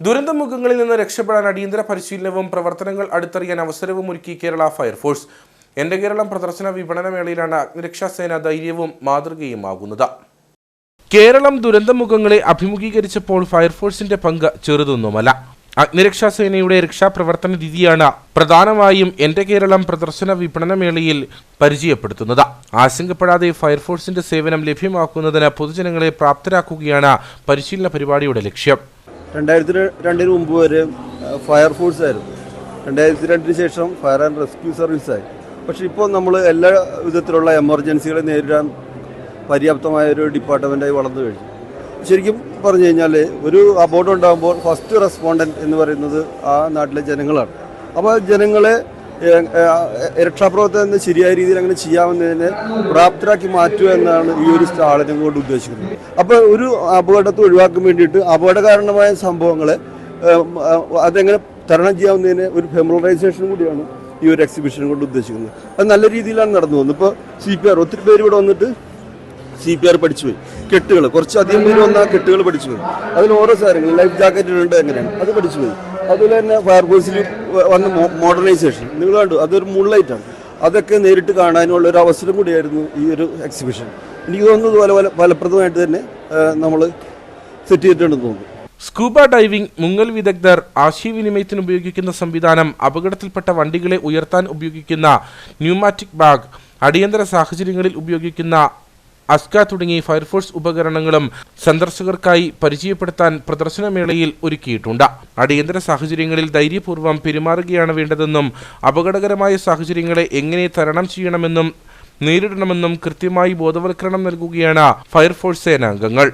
ദുരന്തമുഖങ്ങളിൽ നിന്ന് രക്ഷപ്പെടാൻ അടിയന്തര പരിശീലനവും പ്രവർത്തനങ്ങൾ അടുത്തറിയാൻ അവസരവും ഒരുക്കി കേരള ഫയർഫോഴ്സ്. എന്റെ കേരളം പ്രദർശന വിപണന മേളയിലാണ് അഗ്നിരക്ഷാസേന ധൈര്യവും മാതൃകയും മാതൃകയുമാകുന്നത് കേരളം ദുരന്തമുഖങ്ങളെ അഭിമുഖീകരിച്ചപ്പോൾ ഫയർഫോഴ്സിന്റെ പങ്ക് ചെറുതൊന്നുമല്ല. അഗ്നിരക്ഷാസേനയുടെ രക്ഷാപ്രവർത്തന രീതിയാണ് പ്രധാനമായും എന്റെ കേരളം പ്രദർശന വിപണന മേളയിൽ പരിചയപ്പെടുത്തുന്നത്. ആശങ്കപ്പെടാതെ ഫയർഫോഴ്സിന്റെ സേവനം ലഭ്യമാക്കുന്നതിന് പൊതുജനങ്ങളെ പ്രാപ്തരാക്കുകയാണ് പരിശീലന പരിപാടിയുടെ ലക്ഷ്യം. രണ്ടായിരത്തി രണ്ടിന് മുമ്പ് വരെ ഫയർ ഫോഴ്സ് ആയിരുന്നു. രണ്ടായിരത്തി രണ്ടിന് ശേഷം ഫയർ ആൻഡ് റെസ്ക്യൂ സർവീസ് ആയി. പക്ഷെ ഇപ്പോൾ നമ്മൾ എല്ലാ വിധത്തിലുള്ള എമർജൻസികളെ നേരിടാൻ പര്യാപ്തമായ ഒരു ഡിപ്പാർട്ട്മെന്റായി വളർന്നു കഴിഞ്ഞു. ശരിക്കും പറഞ്ഞു കഴിഞ്ഞാൽ ഒരു അബോർഡ് ഉണ്ടാകുമ്പോൾ ഫസ്റ്റ് റെസ്പോണ്ടന്റ് എന്ന് പറയുന്നത് ആ നാട്ടിലെ ജനങ്ങളാണ്. അപ്പോൾ ജനങ്ങളെ രക്ഷാപ്രവർത്തനം ശരിയായ രീതിയിൽ അങ്ങനെ ചെയ്യാവുന്നതിനെ പ്രാപ്തരാക്കി മാറ്റുക എന്നാണ് ഈ ഒരു സ്റ്റാളിനെ കൊണ്ട് ഉദ്ദേശിക്കുന്നത്. അപ്പോൾ ഒരു അപകടത്തെ ഒഴിവാക്കാൻ വേണ്ടിയിട്ട് അപകടകാരണമായ സംഭവങ്ങളെ അതെങ്ങനെ തരണം ചെയ്യാവുന്നതിന് ഒരു ഫെമറൈസേഷൻ കൂടിയാണ് ഈ ഒരു എക്സിബിഷൻ കൊണ്ട് ഉദ്ദേശിക്കുന്നത്. അത് നല്ല രീതിയിലാണ് നടന്നു പോകുന്നത്. ഇപ്പോൾ സി പി ആർ ഒത്തിരി പേര് ഇവിടെ വന്നിട്ട് സി പി ആർ പഠിച്ചു പോയി. കെട്ടുകൾ കുറച്ചധികം പേര് വന്ന കെട്ടുകൾ പഠിച്ചു പോയി. അതിൽ ഓരോ സാധനങ്ങൾ ലൈഫ് ജാക്കറ്റ് ഉണ്ട് എങ്ങനെയാണ്? അത് പഠിച്ചു പോയി. അതുപോലെ തന്നെ ഫയർഫോഴ്സിൽ വന്ന മോഡേണൈസേഷൻ നിങ്ങൾ കണ്ടു അതൊരു മൂൺലൈറ്റാണ് അതൊക്കെ നേരിട്ട് കാണാനുള്ള ഒരു അവസരം കൂടിയായിരുന്നു ഈ ഒരു എക്സിബിഷൻ എനിക്ക് തോന്നുന്നത് പോലെ ഫലപ്രദമായിട്ട് തന്നെ നമ്മൾ സെറ്റ് ചെയ്തിട്ടുണ്ടെന്ന് തോന്നുന്നു. സ്കൂബ ഡൈവിംഗ് മുങ്ങൽ വിദഗ്ധർ ആശയവിനിമയത്തിന് ഉപയോഗിക്കുന്ന സംവിധാനം അപകടത്തിൽപ്പെട്ട വണ്ടികളെ ഉയർത്താൻ ഉപയോഗിക്കുന്ന ന്യൂമാറ്റിക് ബാഗ് അടിയന്തര സാഹചര്യങ്ങളിൽ ഉപയോഗിക്കുന്ന അസ്ക തുടങ്ങി ഫയർഫോഴ്സ് ഉപകരണങ്ങളും സന്ദർശകർക്കായി പരിചയപ്പെടുത്താൻ പ്രദർശനമേളയിൽ ഒരുക്കിയിട്ടുണ്ട്. അടിയന്തര സാഹചര്യങ്ങളിൽ ധൈര്യപൂർവം പെരുമാറുകയാണ് വേണ്ടതെന്നും അപകടകരമായ സാഹചര്യങ്ങളെ എങ്ങനെ തരണം ചെയ്യണമെന്നും നേരിടണമെന്നും കൃത്യമായി ബോധവൽക്കരണം നൽകുകയാണ് ഫയർഫോഴ്സ് സേനാംഗങ്ങൾ.